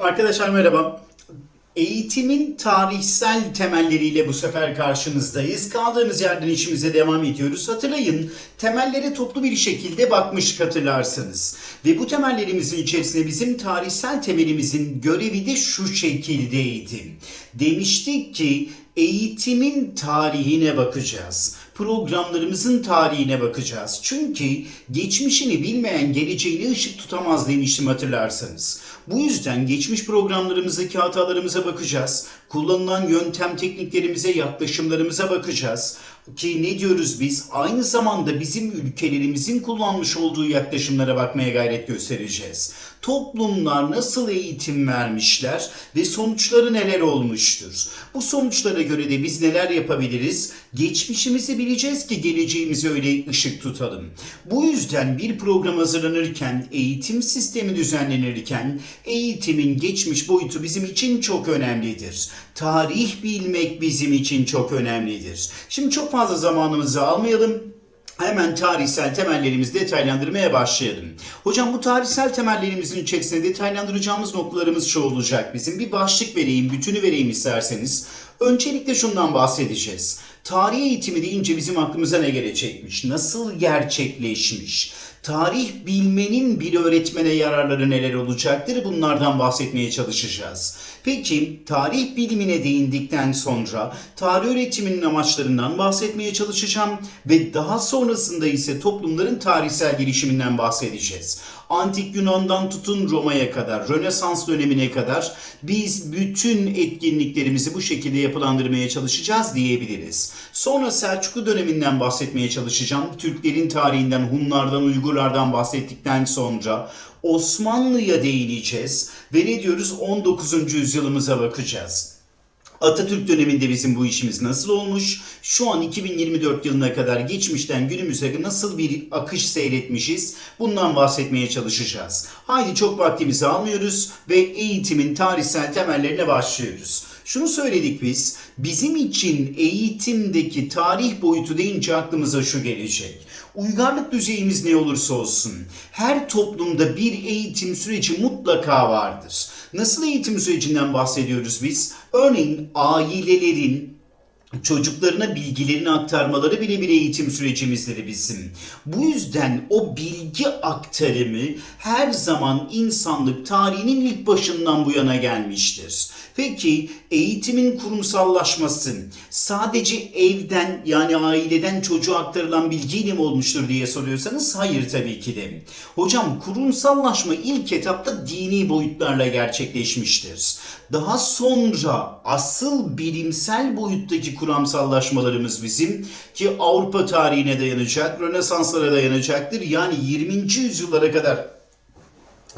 Arkadaşlar merhaba. Eğitimin tarihsel temelleriyle bu sefer karşınızdayız. Kaldığımız yerden işimize devam ediyoruz. Hatırlayın, temellere toplu bir şekilde bakmıştık hatırlarsınız. Ve bu temellerimizin içerisinde bizim tarihsel temelimizin görevi de şu şekildeydi. Demiştik ki eğitimin tarihine bakacağız. Programlarımızın tarihine bakacağız. Çünkü geçmişini bilmeyen geleceğine ışık tutamaz demiştim hatırlarsanız. Bu yüzden geçmiş programlarımızdaki hatalarımıza bakacağız. Kullanılan yöntem tekniklerimize, yaklaşımlarımıza bakacağız. Ki ne diyoruz biz? Aynı zamanda bizim ülkelerimizin kullanmış olduğu yaklaşımlara bakmaya gayret göstereceğiz. Toplumlar nasıl eğitim vermişler ve sonuçları neler olmuştur? Bu sonuçlara göre de biz neler yapabiliriz? Geçmişimizi bileceğiz ki geleceğimize öyle ışık tutalım. Bu yüzden bir program hazırlanırken, eğitim sistemi düzenlenirken eğitimin geçmiş boyutu bizim için çok önemlidir. Tarih bilmek bizim için çok önemlidir. Şimdi çok fazla zamanımızı almayalım. Hemen tarihsel temellerimizi detaylandırmaya başlayalım. Hocam bu tarihsel temellerimizin içerisinde detaylandıracağımız noktalarımız şu olacak bizim. Bir başlık vereyim, bütünü vereyim isterseniz. Öncelikle şundan bahsedeceğiz. Tarih eğitimi deyince bizim aklımıza ne gelecekmiş? Nasıl gerçekleşmiş? Tarih bilmenin bir öğretmene yararları neler olacaktır? Bunlardan bahsetmeye çalışacağız. Peki tarih bilimine değindikten sonra tarih öğretiminin amaçlarından bahsetmeye çalışacağım ve daha sonrasında ise toplumların tarihsel gelişiminden bahsedeceğiz. Antik Yunan'dan tutun Roma'ya kadar, Rönesans dönemine kadar biz bütün etkinliklerimizi bu şekilde yapılandırmaya çalışacağız diyebiliriz. Sonra Selçuklu döneminden bahsetmeye çalışacağım. Türklerin tarihinden, Hunlardan, Uygurlardan bahsettikten sonra Osmanlı'ya değineceğiz ve ne diyoruz 19. yüzyılımıza bakacağız. Atatürk döneminde bizim bu işimiz nasıl olmuş? Şu an 2024 yılına kadar geçmişten günümüze nasıl bir akış seyretmişiz? Bundan bahsetmeye çalışacağız. Haydi çok vaktimizi almıyoruz ve eğitimin tarihsel temellerine başlıyoruz. Şunu söyledik biz, bizim için eğitimdeki tarih boyutu deyince aklımıza şu gelecek. Uygarlık düzeyimiz ne olursa olsun, her toplumda bir eğitim süreci mutlaka vardır. Nasıl eğitim sürecinden bahsediyoruz biz? Örneğin ailelerin çocuklarına bilgilerini aktarmaları bile bir eğitim sürecimizdir bizim. Bu yüzden o bilgi aktarımı her zaman insanlık tarihinin ilk başından bu yana gelmiştir. Peki eğitimin kurumsallaşması sadece evden yani aileden çocuğa aktarılan bilgiyle mi olmuştur diye soruyorsanız hayır tabii ki de. Hocam kurumsallaşma ilk etapta dini boyutlarla gerçekleşmiştir. Daha sonra asıl bilimsel boyuttaki kuramsallaşmalarımız bizim ki Avrupa tarihine dayanacak, Rönesanslara dayanacaktır. Yani 20. yüzyıllara kadar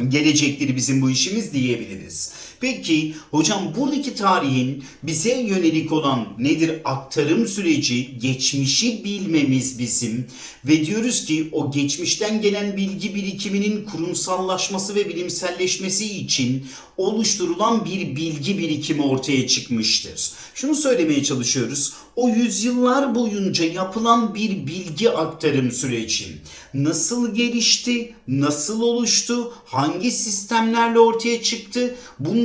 gelecektir bizim bu işimiz diyebiliriz. Peki hocam buradaki tarihin bize yönelik olan nedir? Aktarım süreci, geçmişi bilmemiz bizim ve diyoruz ki o geçmişten gelen bilgi birikiminin kurumsallaşması ve bilimselleşmesi için oluşturulan bir bilgi birikimi ortaya çıkmıştır. Şunu söylemeye çalışıyoruz. O yüzyıllar boyunca yapılan bir bilgi aktarım süreci nasıl gelişti, nasıl oluştu, hangi sistemlerle ortaya çıktı?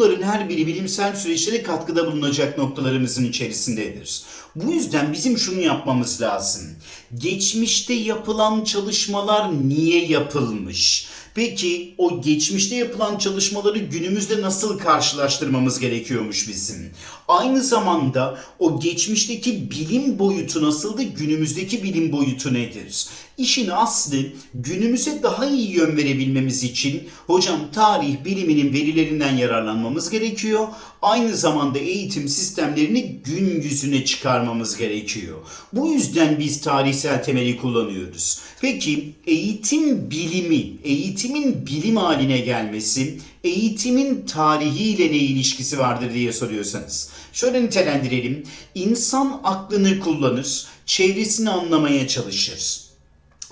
Bunların her biri bilimsel süreçlere katkıda bulunacak noktalarımızın içerisindedir. Bu yüzden bizim şunu yapmamız lazım. Geçmişte yapılan çalışmalar niye yapılmış? Peki o geçmişte yapılan çalışmaları günümüzde nasıl karşılaştırmamız gerekiyormuş bizim? Aynı zamanda o geçmişteki bilim boyutu nasıldı, günümüzdeki bilim boyutu nedir? İşin aslı günümüze daha iyi yön verebilmemiz için hocam tarih biliminin verilerinden yararlanmamız gerekiyor. Aynı zamanda eğitim sistemlerini gün yüzüne çıkarmamız gerekiyor. Bu yüzden biz tarihsel temeli kullanıyoruz. Peki eğitim bilimi, eğitimin bilim haline gelmesi, eğitimin tarihiyle ne ilişkisi vardır diye soruyorsanız. Şöyle nitelendirelim. İnsan aklını kullanır, çevresini anlamaya çalışır.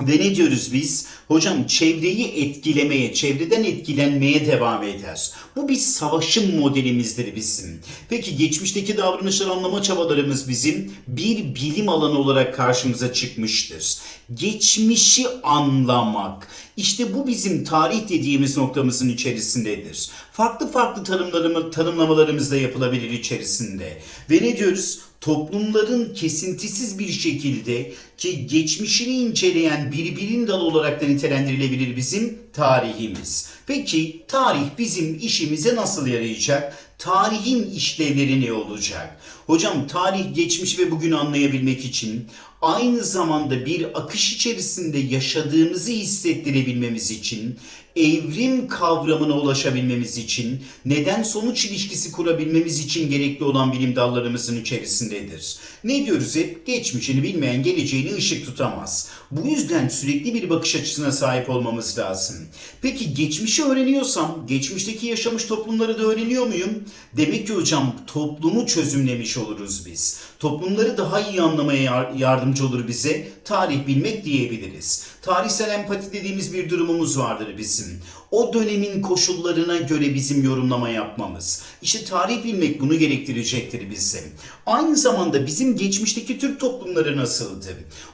Ve ne diyoruz biz? Hocam çevreyi etkilemeye, çevreden etkilenmeye devam eder. Bu bir savaşın modelimizdir bizim. Peki geçmişteki davranışları anlama çabalarımız bizim bir bilim alanı olarak karşımıza çıkmıştır. Geçmişi anlamak. İşte bu bizim tarih dediğimiz noktamızın içerisindedir. Farklı farklı tanımlarımı, tanımlamalarımız da yapılabilir içerisinde. Ve ne diyoruz? Toplumların kesintisiz bir şekilde ki geçmişini inceleyen bir bilim dalı olarak da nitelendirilebilir bizim tarihimiz. Peki tarih bizim işimize nasıl yarayacak? Tarihin işlevleri ne olacak? Hocam tarih geçmiş ve bugün anlayabilmek için aynı zamanda bir akış içerisinde yaşadığımızı hissettirebilmemiz için evrim kavramına ulaşabilmemiz için, neden sonuç ilişkisi kurabilmemiz için gerekli olan bilim dallarımızın içerisindedir. Ne diyoruz hep? Geçmişini bilmeyen geleceğini ışık tutamaz. Bu yüzden sürekli bir bakış açısına sahip olmamız lazım. Peki geçmişi öğreniyorsam, geçmişteki yaşamış toplumları da öğreniyor muyum? Demek ki hocam toplumu çözümlemiş oluruz biz. Toplumları daha iyi anlamaya yardımcı olur bize. Tarih bilmek diyebiliriz. Tarihsel empati dediğimiz bir durumumuz vardır bizim. O dönemin koşullarına göre bizim yorumlama yapmamız. İşte tarih bilmek bunu gerektirecektir bizim. Aynı zamanda bizim geçmişteki Türk toplumları nasıldı?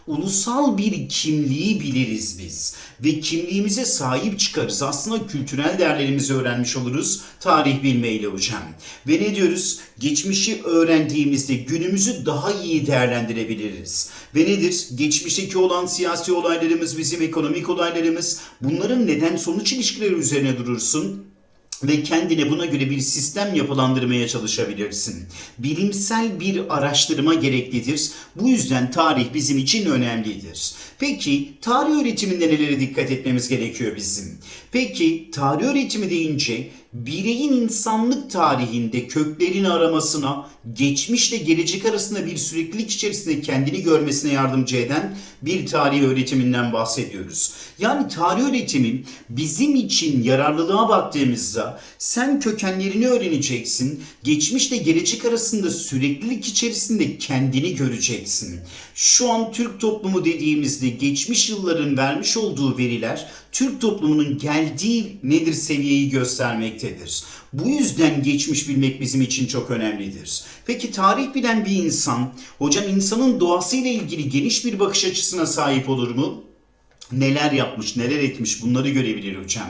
Ulusal bir kimliği biliriz biz. Ve kimliğimize sahip çıkarız. Aslında kültürel değerlerimizi öğrenmiş oluruz tarih bilmeyle hocam. Ve ne diyoruz? Geçmişi öğrendiğimizde günümüzü daha iyi değerlendirebiliriz. Ve nedir? Geçmişteki olan siyasi olaylarımız, bizim ekonomik olaylarımız bunların neden sonuç ilişkileri üzerine durursun ve kendine buna göre bir sistem yapılandırmaya çalışabilirsin. Bilimsel bir araştırma gereklidir. Bu yüzden tarih bizim için önemlidir. Peki tarih öğretiminde nelere dikkat etmemiz gerekiyor bizim? Peki tarih öğretimi deyince bireyin insanlık tarihinde köklerini aramasına, geçmişle gelecek arasında bir süreklilik içerisinde kendini görmesine yardımcı eden bir tarih öğretiminden bahsediyoruz. Yani tarih öğretimin bizim için yararlılığa baktığımızda sen kökenlerini öğreneceksin, geçmişle gelecek arasında süreklilik içerisinde kendini göreceksin. Şu an Türk toplumu dediğimizde geçmiş yılların vermiş olduğu veriler Türk toplumunun geldiği nedir seviyeyi göstermektedir. Bu yüzden geçmiş bilmek bizim için çok önemlidir. Peki tarih bilen bir insan, hocam insanın doğasıyla ilgili geniş bir bakış açısına sahip olur mu? neler yapmış, neler etmiş bunları görebilir hocam.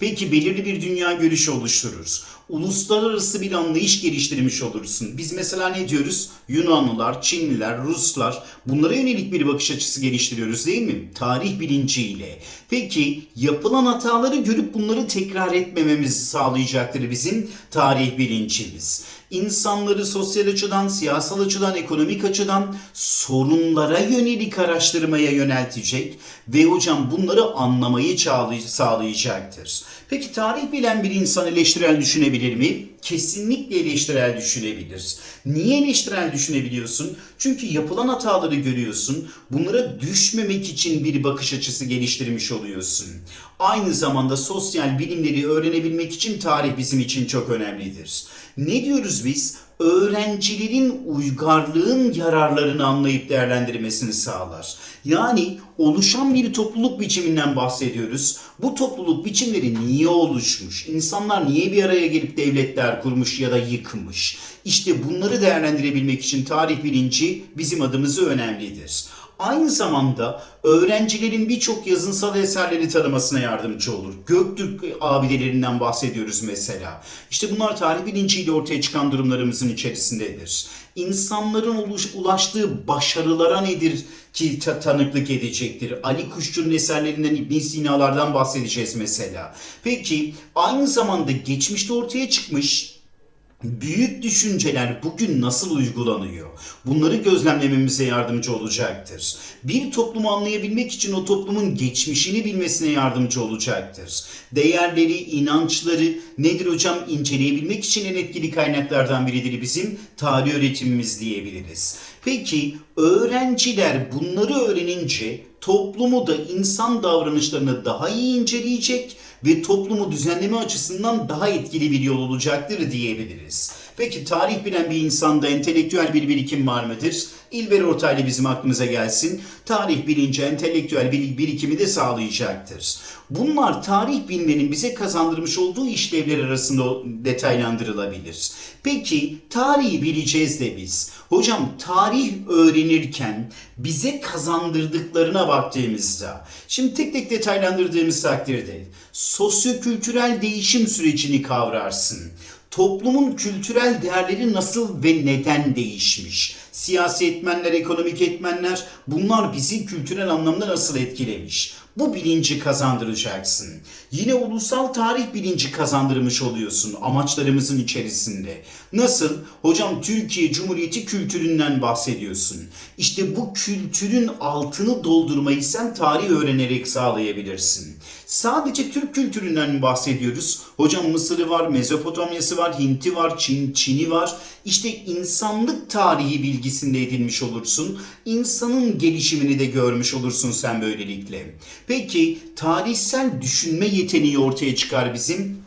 Peki belirli bir dünya görüşü oluşturur. Uluslararası bir anlayış geliştirmiş olursun. Biz mesela ne diyoruz? Yunanlılar, Çinliler, Ruslar bunlara yönelik bir bakış açısı geliştiriyoruz değil mi? Tarih bilinciyle. Peki yapılan hataları görüp bunları tekrar etmememizi sağlayacaktır bizim tarih bilincimiz insanları sosyal açıdan, siyasal açıdan, ekonomik açıdan sorunlara yönelik araştırmaya yöneltecek ve hocam bunları anlamayı sağlayacaktır. Peki tarih bilen bir insan eleştirel düşünebilir mi? Kesinlikle eleştirel düşünebilir. Niye eleştirel düşünebiliyorsun? Çünkü yapılan hataları görüyorsun. Bunlara düşmemek için bir bakış açısı geliştirmiş oluyorsun. Aynı zamanda sosyal bilimleri öğrenebilmek için tarih bizim için çok önemlidir. Ne diyoruz biz? Öğrencilerin uygarlığın yararlarını anlayıp değerlendirmesini sağlar. Yani oluşan bir topluluk biçiminden bahsediyoruz. Bu topluluk biçimleri niye oluşmuş? İnsanlar niye bir araya gelip devletler kurmuş ya da yıkmış? İşte bunları değerlendirebilmek için tarih bilinci bizim adımızı önemlidir aynı zamanda öğrencilerin birçok yazınsal eserleri tanımasına yardımcı olur. Göktürk abidelerinden bahsediyoruz mesela. İşte bunlar tarih bilinciyle ortaya çıkan durumlarımızın içerisindedir. İnsanların ulaştığı başarılara nedir ki tanıklık edecektir? Ali Kuşçu'nun eserlerinden İbn Sina'lardan bahsedeceğiz mesela. Peki aynı zamanda geçmişte ortaya çıkmış büyük düşünceler bugün nasıl uygulanıyor? Bunları gözlemlememize yardımcı olacaktır. Bir toplumu anlayabilmek için o toplumun geçmişini bilmesine yardımcı olacaktır. Değerleri, inançları nedir hocam inceleyebilmek için en etkili kaynaklardan biridir bizim tarih öğretimimiz diyebiliriz. Peki öğrenciler bunları öğrenince toplumu da insan davranışlarını daha iyi inceleyecek ve toplumu düzenleme açısından daha etkili bir yol olacaktır diyebiliriz. Peki tarih bilen bir insanda entelektüel bir birikim var mıdır? İlber Ortaylı bizim aklımıza gelsin. Tarih bilinci entelektüel bir birikimi de sağlayacaktır. Bunlar tarih bilmenin bize kazandırmış olduğu işlevler arasında detaylandırılabilir. Peki tarihi bileceğiz de biz. Hocam tarih öğrenirken bize kazandırdıklarına baktığımızda şimdi tek tek detaylandırdığımız takdirde sosyokültürel değişim sürecini kavrarsın. Toplumun kültürel değerleri nasıl ve neden değişmiş? Siyasi etmenler, ekonomik etmenler bunlar bizi kültürel anlamda nasıl etkilemiş? Bu bilinci kazandıracaksın. Yine ulusal tarih bilinci kazandırmış oluyorsun amaçlarımızın içerisinde. Nasıl? Hocam Türkiye Cumhuriyeti kültüründen bahsediyorsun. İşte bu kültürün altını doldurmayı sen tarih öğrenerek sağlayabilirsin. Sadece Türk kültüründen bahsediyoruz? Hocam Mısır'ı var, Mezopotamya'sı var, Hint'i var, Çin, Çin'i var. İşte insanlık tarihi bilgisinde edinmiş olursun. İnsanın gelişimini de görmüş olursun sen böylelikle. Peki tarihsel düşünme yeteneği ortaya çıkar bizim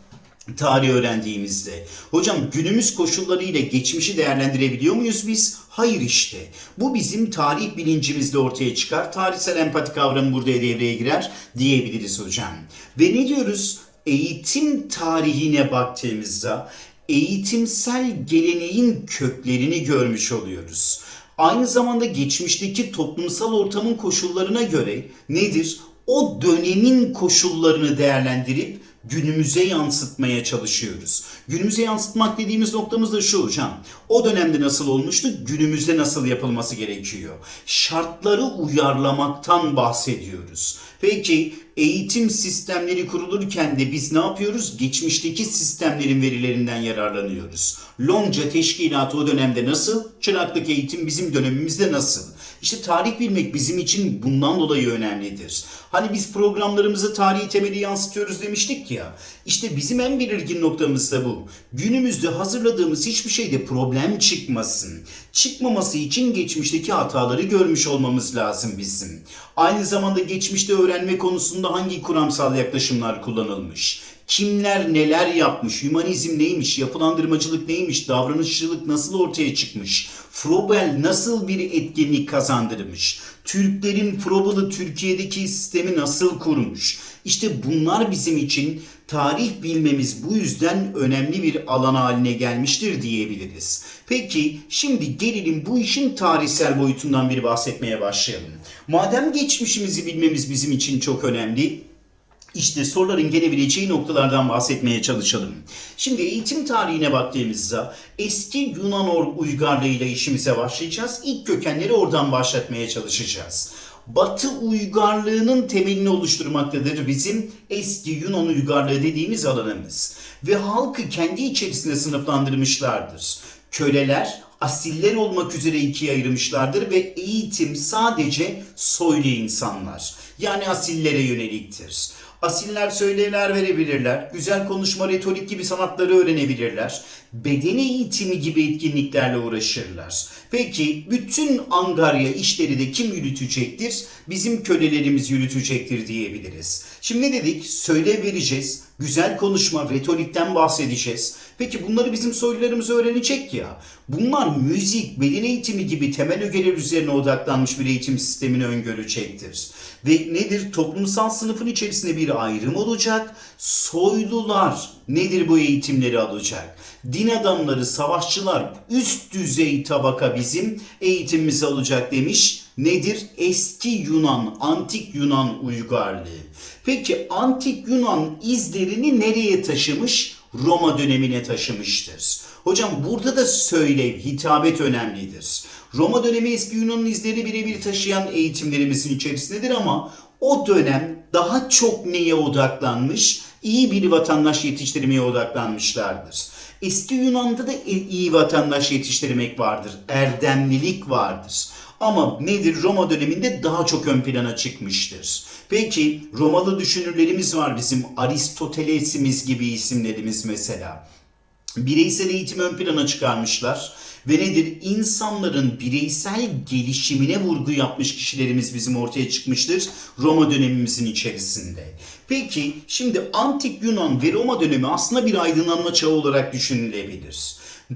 tarih öğrendiğimizde. Hocam günümüz koşullarıyla geçmişi değerlendirebiliyor muyuz biz? Hayır işte. Bu bizim tarih bilincimizde ortaya çıkar. Tarihsel empati kavramı burada devreye girer diyebiliriz hocam. Ve ne diyoruz? Eğitim tarihine baktığımızda eğitimsel geleneğin köklerini görmüş oluyoruz. Aynı zamanda geçmişteki toplumsal ortamın koşullarına göre nedir? O dönemin koşullarını değerlendirip günümüze yansıtmaya çalışıyoruz. Günümüze yansıtmak dediğimiz noktamız da şu hocam. O dönemde nasıl olmuştu, günümüzde nasıl yapılması gerekiyor. Şartları uyarlamaktan bahsediyoruz. Peki eğitim sistemleri kurulurken de biz ne yapıyoruz? Geçmişteki sistemlerin verilerinden yararlanıyoruz. Lonca teşkilatı o dönemde nasıl? Çıraklık eğitim bizim dönemimizde nasıl? İşte tarih bilmek bizim için bundan dolayı önemlidir. Hani biz programlarımızı tarihi temeli yansıtıyoruz demiştik ya. İşte bizim en belirgin noktamız da bu. Günümüzde hazırladığımız hiçbir şeyde problem çıkmasın. Çıkmaması için geçmişteki hataları görmüş olmamız lazım bizim. Aynı zamanda geçmişte öğrenme konusunda hangi kuramsal yaklaşımlar kullanılmış? Kimler neler yapmış, hümanizm neymiş, yapılandırmacılık neymiş, davranışçılık nasıl ortaya çıkmış, Frobel nasıl bir etkinlik kazandırmış, Türklerin Frobal'ı Türkiye'deki sistemi nasıl kurmuş. İşte bunlar bizim için tarih bilmemiz bu yüzden önemli bir alan haline gelmiştir diyebiliriz. Peki şimdi gelelim bu işin tarihsel boyutundan bir bahsetmeye başlayalım. Madem geçmişimizi bilmemiz bizim için çok önemli, işte soruların gelebileceği noktalardan bahsetmeye çalışalım. Şimdi eğitim tarihine baktığımızda eski Yunan uygarlığıyla işimize başlayacağız. İlk kökenleri oradan başlatmaya çalışacağız. Batı uygarlığının temelini oluşturmaktadır bizim eski Yunan uygarlığı dediğimiz alanımız. Ve halkı kendi içerisinde sınıflandırmışlardır. Köleler, asiller olmak üzere ikiye ayırmışlardır ve eğitim sadece soylu insanlar yani asillere yöneliktir. Asiller söylevler verebilirler, güzel konuşma, retorik gibi sanatları öğrenebilirler, beden eğitimi gibi etkinliklerle uğraşırlar. Peki bütün angarya işleri de kim yürütecektir? Bizim kölelerimiz yürütecektir diyebiliriz. Şimdi ne dedik? Söylev vereceğiz, güzel konuşma, retorikten bahsedeceğiz. Peki bunları bizim soylularımız öğrenecek ya. Bunlar müzik, beden eğitimi gibi temel ögeler üzerine odaklanmış bir eğitim sistemini öngörecektir. Ve nedir? Toplumsal sınıfın içerisinde bir ayrım olacak. Soylular nedir bu eğitimleri alacak? Din adamları, savaşçılar üst düzey tabaka bizim eğitimimizi alacak demiş. Nedir? Eski Yunan, antik Yunan uygarlığı. Peki antik Yunan izlerini nereye taşımış? Roma dönemine taşımıştır. Hocam burada da söylev, hitabet önemlidir. Roma dönemi eski Yunan'ın izleri birebir taşıyan eğitimlerimizin içerisindedir ama o dönem daha çok neye odaklanmış? İyi bir vatandaş yetiştirmeye odaklanmışlardır. Eski Yunan'da da iyi vatandaş yetiştirmek vardır. Erdemlilik vardır. Ama nedir? Roma döneminde daha çok ön plana çıkmıştır. Peki Romalı düşünürlerimiz var bizim. Aristoteles'imiz gibi isimlerimiz mesela. Bireysel eğitimi ön plana çıkarmışlar. Ve nedir? İnsanların bireysel gelişimine vurgu yapmış kişilerimiz bizim ortaya çıkmıştır Roma dönemimizin içerisinde. Peki şimdi antik Yunan ve Roma dönemi aslında bir aydınlanma çağı olarak düşünülebilir.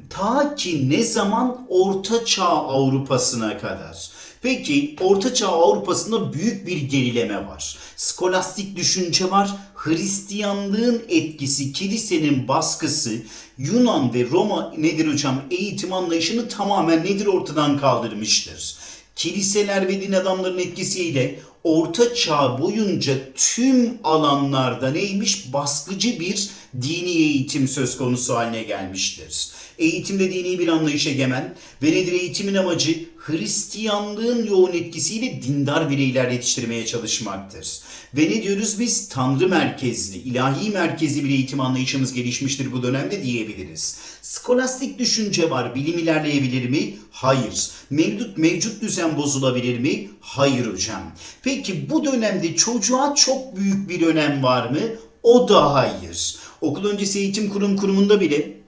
Ta ki ne zaman Orta Çağ Avrupa'sına kadar. Peki Orta Çağ Avrupa'sında büyük bir gerileme var. Skolastik düşünce var. Hristiyanlığın etkisi, kilisenin baskısı, Yunan ve Roma nedir hocam eğitim anlayışını tamamen nedir ortadan kaldırmıştır. Kiliseler ve din adamlarının etkisiyle Orta Çağ boyunca tüm alanlarda neymiş? Baskıcı bir dini eğitim söz konusu haline gelmiştir. Eğitimde dini bir anlayış egemen ve nedir eğitimin amacı? Hristiyanlığın yoğun etkisiyle dindar bireyler yetiştirmeye çalışmaktır. Ve ne diyoruz biz? Tanrı merkezli, ilahi merkezli bir eğitim anlayışımız gelişmiştir bu dönemde diyebiliriz. Skolastik düşünce var. Bilim ilerleyebilir mi? Hayır. Mevcut mevcut düzen bozulabilir mi? Hayır hocam. Peki bu dönemde çocuğa çok büyük bir önem var mı? O da hayır. Okul öncesi eğitim kurum kurumunda bile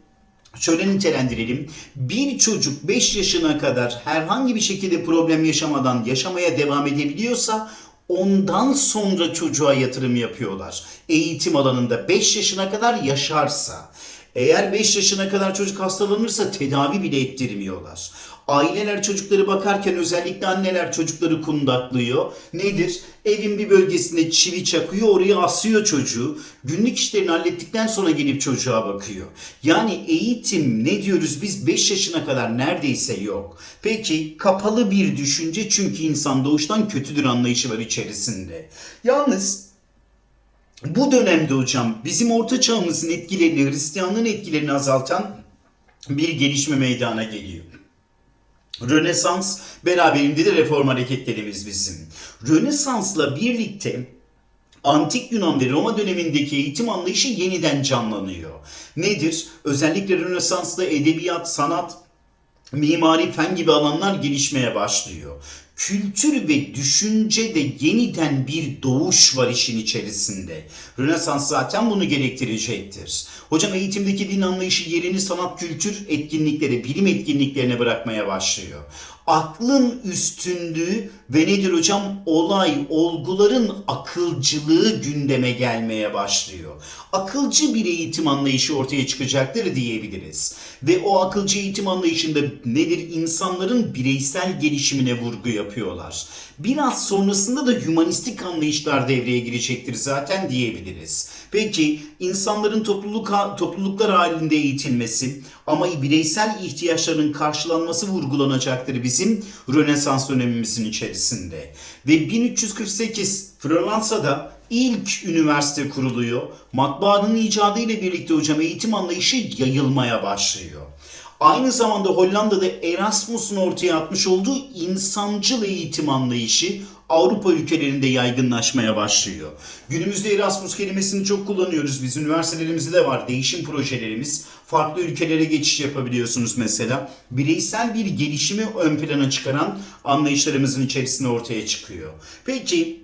Şöyle nitelendirelim. Bir çocuk 5 yaşına kadar herhangi bir şekilde problem yaşamadan yaşamaya devam edebiliyorsa ondan sonra çocuğa yatırım yapıyorlar. Eğitim alanında 5 yaşına kadar yaşarsa. Eğer 5 yaşına kadar çocuk hastalanırsa tedavi bile ettirmiyorlar. Aileler çocukları bakarken özellikle anneler çocukları kundaklıyor. Nedir? Evin bir bölgesine çivi çakıyor, oraya asıyor çocuğu. Günlük işlerini hallettikten sonra gelip çocuğa bakıyor. Yani eğitim ne diyoruz biz 5 yaşına kadar neredeyse yok. Peki kapalı bir düşünce çünkü insan doğuştan kötüdür anlayışı var içerisinde. Yalnız bu dönemde hocam bizim orta çağımızın etkilerini, Hristiyanlığın etkilerini azaltan bir gelişme meydana geliyor. Rönesans beraberinde de reform hareketlerimiz bizim. Rönesans'la birlikte Antik Yunan ve Roma dönemindeki eğitim anlayışı yeniden canlanıyor. Nedir? Özellikle Rönesans'ta edebiyat, sanat, mimari, fen gibi alanlar gelişmeye başlıyor. Kültür ve düşünce de yeniden bir doğuş var işin içerisinde. Rönesans zaten bunu gerektirecektir. Hocam eğitimdeki din anlayışı yerini sanat, kültür etkinliklere, bilim etkinliklerine bırakmaya başlıyor. Aklın üstünlüğü ve nedir hocam? Olay, olguların akılcılığı gündeme gelmeye başlıyor. Akılcı bir eğitim anlayışı ortaya çıkacaktır diyebiliriz. Ve o akılcı eğitim anlayışında nedir? İnsanların bireysel gelişimine vurgu yapıyorlar. Biraz sonrasında da humanistik anlayışlar devreye girecektir zaten diyebiliriz. Peki insanların topluluk topluluklar halinde eğitilmesi ama bireysel ihtiyaçların karşılanması vurgulanacaktır bizim Rönesans dönemimizin içerisinde. Ve 1348 Floransa'da ilk üniversite kuruluyor. Matbaanın icadı ile birlikte hocam eğitim anlayışı yayılmaya başlıyor. Aynı zamanda Hollanda'da Erasmus'un ortaya atmış olduğu insancıl eğitim anlayışı Avrupa ülkelerinde yaygınlaşmaya başlıyor. Günümüzde Erasmus kelimesini çok kullanıyoruz. Biz üniversitelerimizde de var. Değişim projelerimiz. Farklı ülkelere geçiş yapabiliyorsunuz mesela. Bireysel bir gelişimi ön plana çıkaran anlayışlarımızın içerisinde ortaya çıkıyor. Peki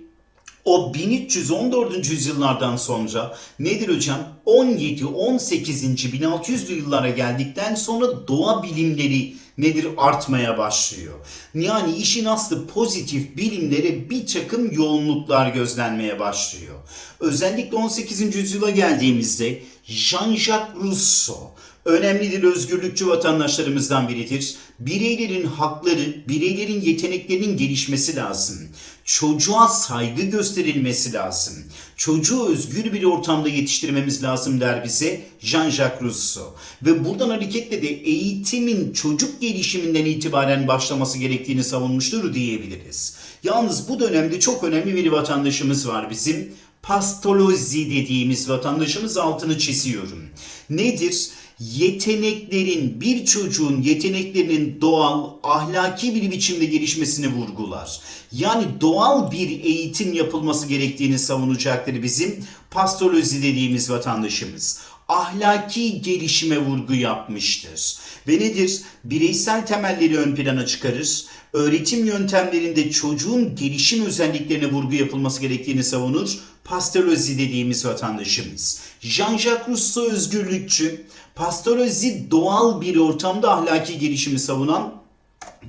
o 1314. yüzyıllardan sonra nedir hocam? 17, 18. 1600'lü yıllara geldikten sonra doğa bilimleri nedir artmaya başlıyor. Yani işin aslı pozitif bilimlere bir takım yoğunluklar gözlenmeye başlıyor. Özellikle 18. yüzyıla geldiğimizde Jean-Jacques Rousseau önemlidir özgürlükçü vatandaşlarımızdan biridir. Bireylerin hakları, bireylerin yeteneklerinin gelişmesi lazım. Çocuğa saygı gösterilmesi lazım. Çocuğu özgür bir ortamda yetiştirmemiz lazım der bize Jean-Jacques Rousseau. Ve buradan hareketle de eğitimin çocuk gelişiminden itibaren başlaması gerektiğini savunmuştur diyebiliriz. Yalnız bu dönemde çok önemli bir vatandaşımız var bizim. Pastolozi dediğimiz vatandaşımız altını çiziyorum. Nedir? Yeteneklerin, bir çocuğun yeteneklerinin doğal, ahlaki bir biçimde gelişmesini vurgular. Yani doğal bir eğitim yapılması gerektiğini savunacaktır bizim pastolozi dediğimiz vatandaşımız. Ahlaki gelişime vurgu yapmıştır. Ve nedir? Bireysel temelleri ön plana çıkarır. Öğretim yöntemlerinde çocuğun gelişim özelliklerine vurgu yapılması gerektiğini savunur. Pastölozi dediğimiz vatandaşımız. Jean-Jacques Rousseau özgürlükçü, Pastölozi doğal bir ortamda ahlaki gelişimi savunan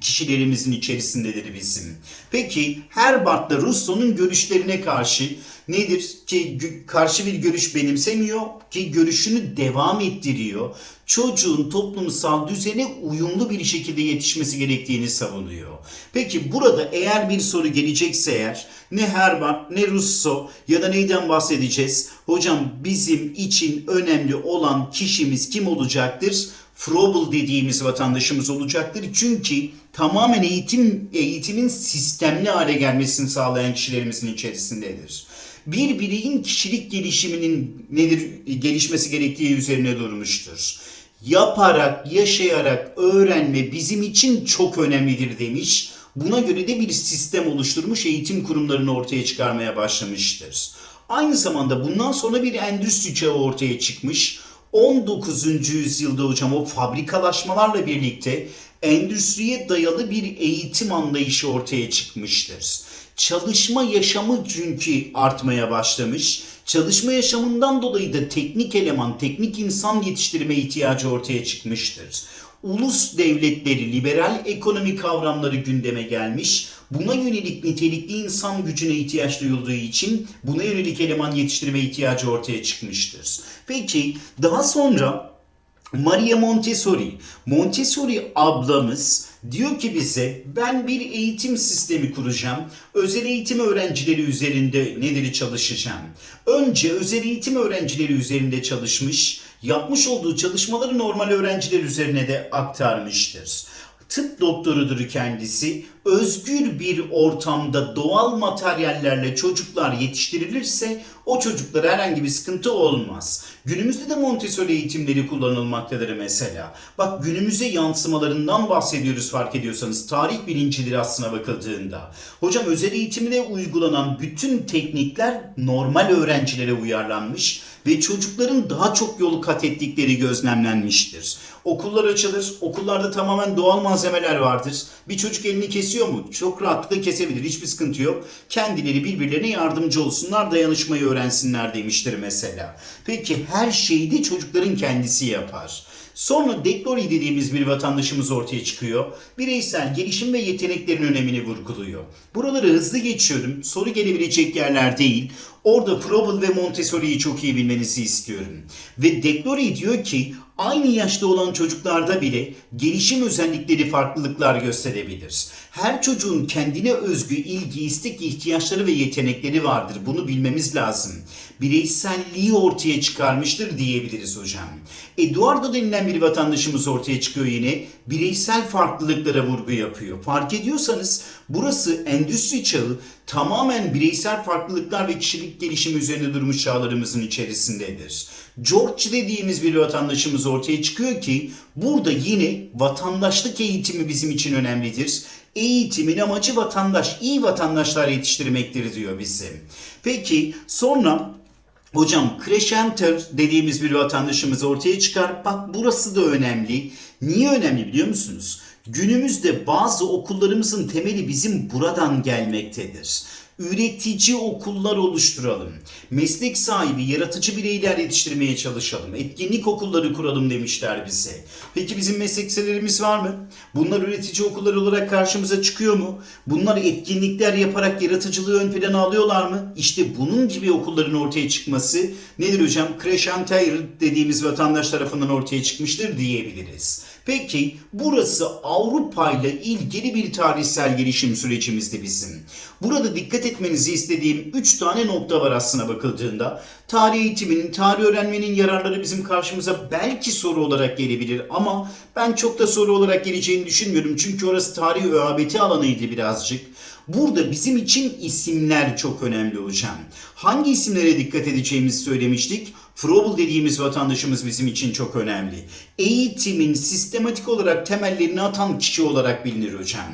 kişilerimizin içerisindedir bizim. Peki Herbert da Rousseau'nun görüşlerine karşı nedir? Ki karşı bir görüş benimsemiyor ki görüşünü devam ettiriyor. Çocuğun toplumsal düzene uyumlu bir şekilde yetişmesi gerektiğini savunuyor. Peki burada eğer bir soru gelecekse eğer ne Herman ne Russo ya da neyden bahsedeceğiz? Hocam bizim için önemli olan kişimiz kim olacaktır? Froebel dediğimiz vatandaşımız olacaktır. Çünkü tamamen eğitim eğitimin sistemli hale gelmesini sağlayan kişilerimizin içerisindedir. Bir bireyin kişilik gelişiminin nedir gelişmesi gerektiği üzerine durmuştur. Yaparak, yaşayarak öğrenme bizim için çok önemlidir demiş. Buna göre de bir sistem oluşturmuş eğitim kurumlarını ortaya çıkarmaya başlamıştır. Aynı zamanda bundan sonra bir endüstri çağı ortaya çıkmış. 19. yüzyılda hocam o fabrikalaşmalarla birlikte endüstriye dayalı bir eğitim anlayışı ortaya çıkmıştır. Çalışma yaşamı çünkü artmaya başlamış. Çalışma yaşamından dolayı da teknik eleman, teknik insan yetiştirme ihtiyacı ortaya çıkmıştır. Ulus devletleri, liberal ekonomi kavramları gündeme gelmiş. Buna yönelik nitelikli insan gücüne ihtiyaç duyulduğu için buna yönelik eleman yetiştirme ihtiyacı ortaya çıkmıştır. Peki daha sonra Maria Montessori. Montessori ablamız diyor ki bize ben bir eğitim sistemi kuracağım. Özel eğitim öğrencileri üzerinde neleri çalışacağım. Önce özel eğitim öğrencileri üzerinde çalışmış. Yapmış olduğu çalışmaları normal öğrenciler üzerine de aktarmıştır. Tıp doktorudur kendisi. Özgür bir ortamda doğal materyallerle çocuklar yetiştirilirse o çocuklara herhangi bir sıkıntı olmaz. Günümüzde de Montessori eğitimleri kullanılmaktadır mesela. Bak günümüze yansımalarından bahsediyoruz fark ediyorsanız. Tarih bilincidir aslına bakıldığında. Hocam özel eğitimde uygulanan bütün teknikler normal öğrencilere uyarlanmış ve çocukların daha çok yolu kat ettikleri gözlemlenmiştir. Okullar açılır, okullarda tamamen doğal malzemeler vardır. Bir çocuk elini kesiyor mu? Çok rahatlıkla kesebilir, hiçbir sıkıntı yok. Kendileri birbirlerine yardımcı olsunlar, dayanışmayı öğrensinler demiştir mesela. Peki her şeyi de çocukların kendisi yapar. Sonra Deklori dediğimiz bir vatandaşımız ortaya çıkıyor. Bireysel gelişim ve yeteneklerin önemini vurguluyor. Buraları hızlı geçiyorum. Soru gelebilecek yerler değil. Orada Froebel ve Montessori'yi çok iyi bilmenizi istiyorum. Ve Deklori diyor ki aynı yaşta olan çocuklarda bile gelişim özellikleri farklılıklar gösterebilir. Her çocuğun kendine özgü ilgi, istek, ihtiyaçları ve yetenekleri vardır. Bunu bilmemiz lazım. Bireyselliği ortaya çıkarmıştır diyebiliriz hocam. Eduardo denilen bir vatandaşımız ortaya çıkıyor yine. Bireysel farklılıklara vurgu yapıyor. Fark ediyorsanız burası endüstri çağı tamamen bireysel farklılıklar ve kişilik gelişimi üzerine durmuş çağlarımızın içerisindedir. George dediğimiz bir vatandaşımız ortaya çıkıyor ki burada yine vatandaşlık eğitimi bizim için önemlidir. Eğitimin amacı vatandaş, iyi vatandaşlar yetiştirmektir diyor bizim. Peki sonra Hocam Crescenter dediğimiz bir vatandaşımız ortaya çıkar. Bak burası da önemli. Niye önemli biliyor musunuz? Günümüzde bazı okullarımızın temeli bizim buradan gelmektedir. Üretici okullar oluşturalım. Meslek sahibi, yaratıcı bireyler yetiştirmeye çalışalım. Etkinlik okulları kuralım demişler bize. Peki bizim meslekselerimiz var mı? Bunlar üretici okulları olarak karşımıza çıkıyor mu? Bunlar etkinlikler yaparak yaratıcılığı ön plana alıyorlar mı? İşte bunun gibi okulların ortaya çıkması nedir hocam? Crescenter dediğimiz vatandaş tarafından ortaya çıkmıştır diyebiliriz. Peki burası Avrupa ile ilgili bir tarihsel gelişim sürecimizde bizim. Burada dikkat etmenizi istediğim 3 tane nokta var aslına bakıldığında. Tarih eğitiminin, tarih öğrenmenin yararları bizim karşımıza belki soru olarak gelebilir ama ben çok da soru olarak geleceğini düşünmüyorum. Çünkü orası tarih ÖABT alanıydı birazcık. Burada bizim için isimler çok önemli hocam. Hangi isimlere dikkat edeceğimizi söylemiştik. Froebel dediğimiz vatandaşımız bizim için çok önemli. Eğitimin sistematik olarak temellerini atan kişi olarak bilinir hocam.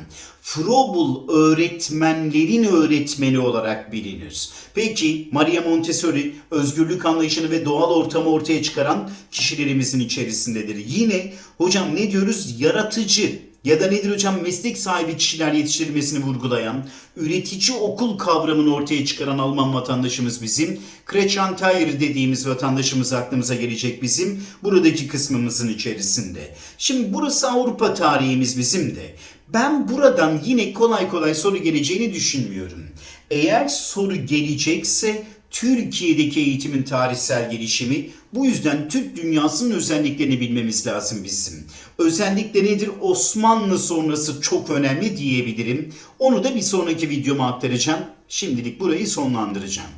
Froebel öğretmenlerin öğretmeni olarak bilinir. Peki Maria Montessori özgürlük anlayışını ve doğal ortamı ortaya çıkaran kişilerimizin içerisindedir. Yine hocam ne diyoruz? Yaratıcı ya da nedir hocam meslek sahibi kişiler yetiştirilmesini vurgulayan, üretici okul kavramını ortaya çıkaran Alman vatandaşımız bizim. Crescenter dediğimiz vatandaşımız aklımıza gelecek bizim buradaki kısmımızın içerisinde. Şimdi burası Avrupa tarihimiz bizim de. Ben buradan yine kolay kolay soru geleceğini düşünmüyorum. Eğer soru gelecekse Türkiye'deki eğitimin tarihsel gelişimi. Bu yüzden Türk dünyasının özelliklerini bilmemiz lazım bizim. Özellikle nedir? Osmanlı sonrası çok önemli diyebilirim. Onu da bir sonraki videoma aktaracağım. Şimdilik burayı sonlandıracağım.